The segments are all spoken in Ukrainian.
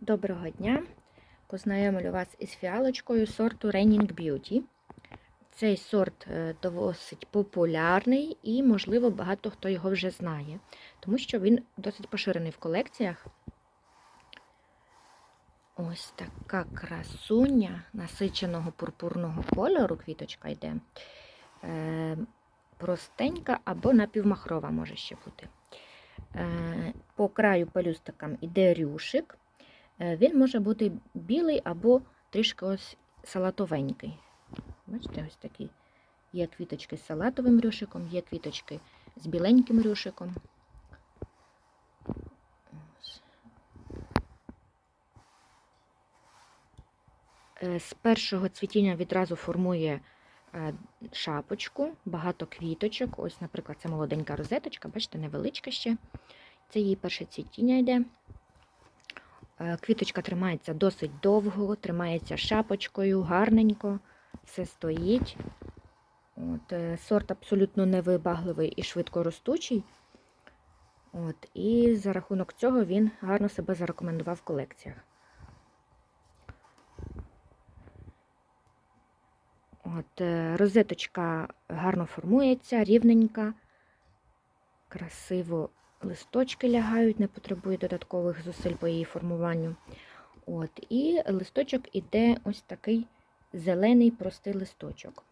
Доброго дня! Познайомлю вас із фіалочкою сорту Raining Beauty. Цей сорт е, досить популярний і, можливо, багато хто його вже знає, тому що він досить поширений в колекціях. Ось така красуня насиченого пурпурного кольору, квіточка йде. Е, простенька або напівмахрова може ще бути. Е, По краю пелюстикам іде рюшик. Е, Він може бути білий або трішки ось салатовенький. Бачите, ось такі. Є квіточки з салатовим рюшиком, є квіточки з біленьким рюшиком. Е, З першого цвітіння відразу формує е, шапочку, багато квіточок. Ось, наприклад, це молоденька розеточка, бачите, невеличка ще. Це її перше цвітіння йде. Е, Квіточка тримається досить довго, тримається шапочкою, гарненько, все стоїть. От, е, сорт абсолютно невибагливий і швидкоростучий. От, і за рахунок цього він гарно себе зарекомендував в колекціях. От, е, розеточка гарно формується, рівненька, красиво листочки лягають, не потребує додаткових зусиль по її формуванню. От, і листочок іде ось такий зелений простий листочок.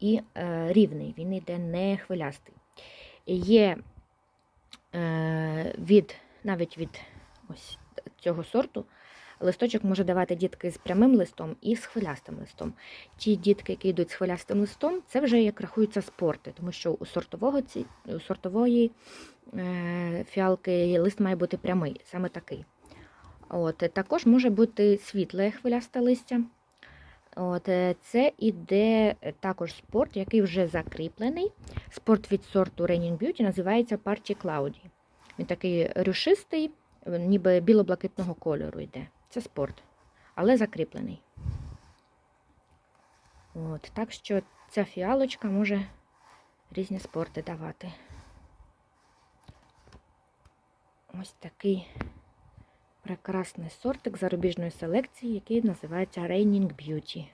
І е, рівний, він йде не хвилястий. Є е, від, навіть від ось цього сорту листочок може давати дітки з прямим листом і з хвилястим листом. Ті дітки, які йдуть з хвилястим листом, це вже як рахуються спорти, тому що у сортового у сортової е, фіалки лист має бути прямий, саме такий. От, також може бути світле хвилясте листя. От, е, це іде також спорт, який вже закріплений. Спорт від сорту Raining Beauty називається Party Cloudy. Він такий рюшистий, ніби біло-блакитного кольору йде. Це спорт, але закріплений. От, так що ця фіалочка може різні спорти давати. Ось такий прекрасний сортик зарубіжної селекції, який називається Raining Beauty.